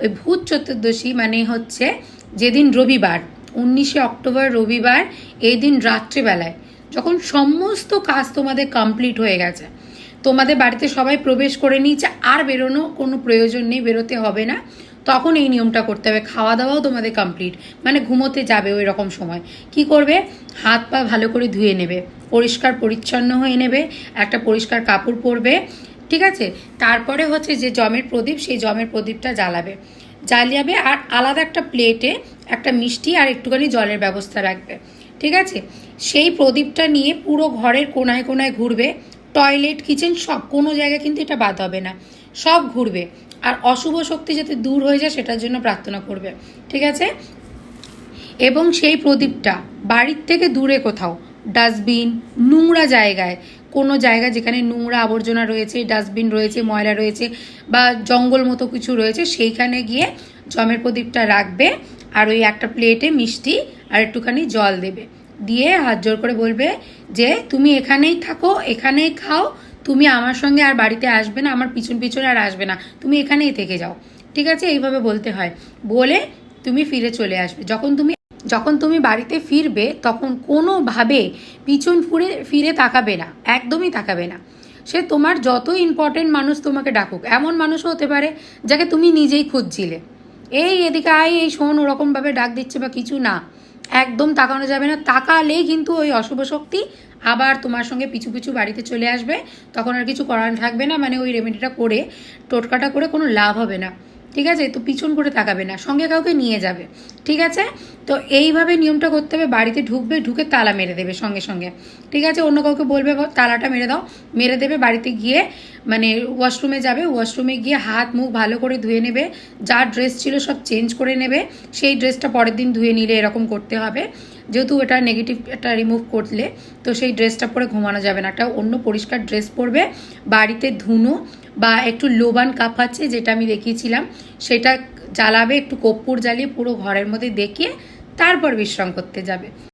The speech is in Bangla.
ওই ভূত চতুর্দশী মানে হচ্ছে যেদিন রবিবার, উনিশে অক্টোবর রবিবার, এই দিন রাত্রিবেলায়, যখন সমস্ত কাজ তোমাদের কমপ্লিট হয়ে গেছে। তোমাদের বাড়িতে সবাই প্রবেশ করে নিয়েছে, আর বেরোনো কোনো প্রয়োজন নেই, বেরোতে হবে না। তখন এই নিয়মটা করতে হবে খাওয়া দাওয়াও তোমাদের কমপ্লিট মানে ঘুমোতে যাবে ওই রকম সময়। কি করবে? হাত পা ভালো করে ধুয়ে নেবে পরিষ্কার পরিচ্ছন্ন হয়ে নেবে, একটা পরিষ্কার কাপড় পরবে ঠিক আছে? তারপরে হচ্ছে যে জমের প্রদীপ, সেই জমের প্রদীপটা জ্বালাবে। জ্বালিয়াবে আর আলাদা একটা প্লেটে একটা মিষ্টি আর একটুখানি জলের ব্যবস্থা রাখবে। ঠিক আছে? সেই প্রদীপটা নিয়ে পুরো ঘরের কোনায় কোনায় ঘুরবে। টয়লেট কিচেন সব কোনো জায়গায় কিন্তু এটা বাদ হবে না। সব ঘুরবে। আর অশুভ শক্তি যাতে দূর হয়ে যায় সেটার জন্য প্রার্থনা করবে। ঠিক আছে? এবং সেই প্রদীপটা বাড়ির থেকে দূরে কোথাও ডাস্টবিন, নোংরা জায়গায়। কোনো জায়গা যেখানে নোংরা আবর্জনা রয়েছে, ডাস্টবিন রয়েছে, ময়লা রয়েছে বা জঙ্গল মতো কিছু রয়েছে, সেইখানে গিয়ে জমের প্রদীপটা রাখবে আর ওই একটা প্লেটে মিষ্টি আর একটুখানি জল দেবে। দিয়ে হাত জোর করে বলবে যে, তুমি এখানেই থাকো, এখানেই খাও। তুমি আমার সঙ্গে আর বাড়িতে আসবে না, আমার পিছন পিছনে আর আসবে না। তুমি এখানেই থেকে যাও। ঠিক আছে? এইভাবে বলতে হয়। বলে তুমি ফিরে চলে আসবে। যখন তুমি যখন তুমি বাড়িতে ফিরবে, তখন কোনোভাবে পিছন ফুরে, ফিরে তাকাবে না, একদমই তাকাবে না। সে তোমার যত ইম্পর্টেন্ট মানুষ তোমাকে ডাকুক, এমন মানুষও হতে পারে যাকে তুমি নিজেই খুঁজছিলে। এই এদিকে আয়, এই শোন, ওরকমভাবে ডাক দিচ্ছে বা কিছু না, একদম তাকানো যাবে না। তাকালেই কিন্তু ওই অশুভ শক্তি আবার তোমার সঙ্গে পিছু পিছু বাড়িতে চলে আসবে। তখন আর কিছু করার থাকবে না মানে ওই রেমেডিটা করে, টোটকাটা করে কোনো লাভ হবে না। ঠিক আছে? তো পিছন করে তাকাবে না সঙ্গে কাউকে নিয়ে যাবে ঠিক আছে? তো এইভাবে নিয়মটা করতে হবে বাড়িতে ঢুকবে ঢুকে তালা মেরে দেবে সঙ্গে সঙ্গে ঠিক আছে? অন্য কাউকে বলবে "বাবা, তালাটা মেরে দাও। মেরে দেবে বাড়িতে গিয়ে মানে ওয়াশরুমে যাবে ওয়াশরুমে গিয়ে হাত মুখ ভালো করে ধুয়ে নেবে যা ড্রেস ছিল সব চেঞ্জ করে নেবে সেই ড্রেসটা পরের দিন ধুয়ে নিলে এরকম করতে হবে। যেহেতু এটা নেগেটিভ একটা রিমুভ করলে তো সেই ড্রেসটা পরে ঘুমানো যাবে না। একটা অন্য পরিষ্কার ড্রেস পরবে বাড়িতে ধুনো বা একটু লোবান কাপ আছে যেটা আমি দেখিয়েছিলাম, সেটা জ্বালাবে, একটু কর্পূর জ্বালিয়ে পুরো ঘরের মধ্যে দেখিয়ে তারপর বিশ্রাম করতে যাবে।